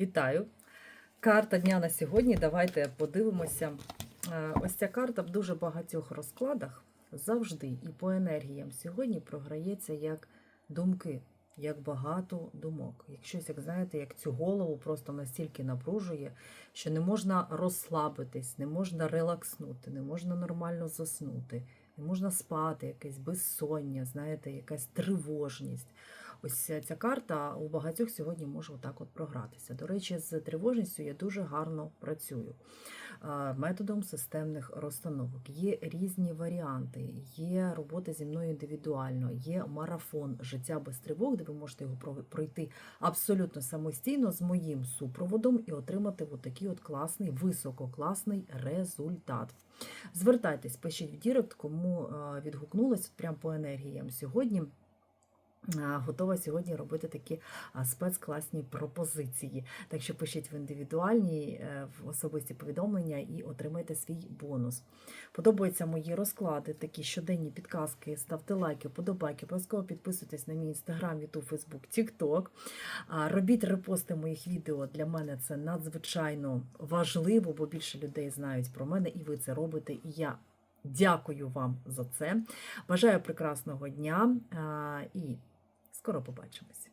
Вітаю! Карта дня на сьогодні. Давайте подивимося. Е, Ось ця карта в дуже багатьох розкладах завжди і по енергіям сьогодні програється як думки, як багато думок. Як щось, як знаєте, як цю голову просто настільки напружує, що не можна розслабитись, не можна релакснути, не можна нормально заснути, не можна спати, якесь безсоння, знаєте, якась тривожність. Ось ця карта у багатьох сьогодні може отак от програтися. До речі, з тривожністю я дуже гарно працюю е, методом системних розстановок. Є різні варіанти, є робота зі мною індивідуально, є марафон життя без тривог, де ви можете його пройти абсолютно самостійно з моїм супроводом і отримати от такий от класний, висококласний результат. Звертайтесь, пишіть в Дірект, кому е, відгукнулось прямо по енергіям сьогодні. Готова сьогодні робити такі спецкласні пропозиції. Так що пишіть в індивідуальні е, в особисті повідомлення і отримайте свій бонус. Подобаються мої розклади, такі щоденні підказки. Ставте лайки, подобайки, обов'язково підписуйтесь на мій інстаграм, ютуб, фейсбук, тікток. Робіть репости моїх відео. Для мене це надзвичайно важливо, бо більше людей знають про мене, і ви це робите. І я дякую вам за це. Бажаю прекрасного дня і скоро побачимось.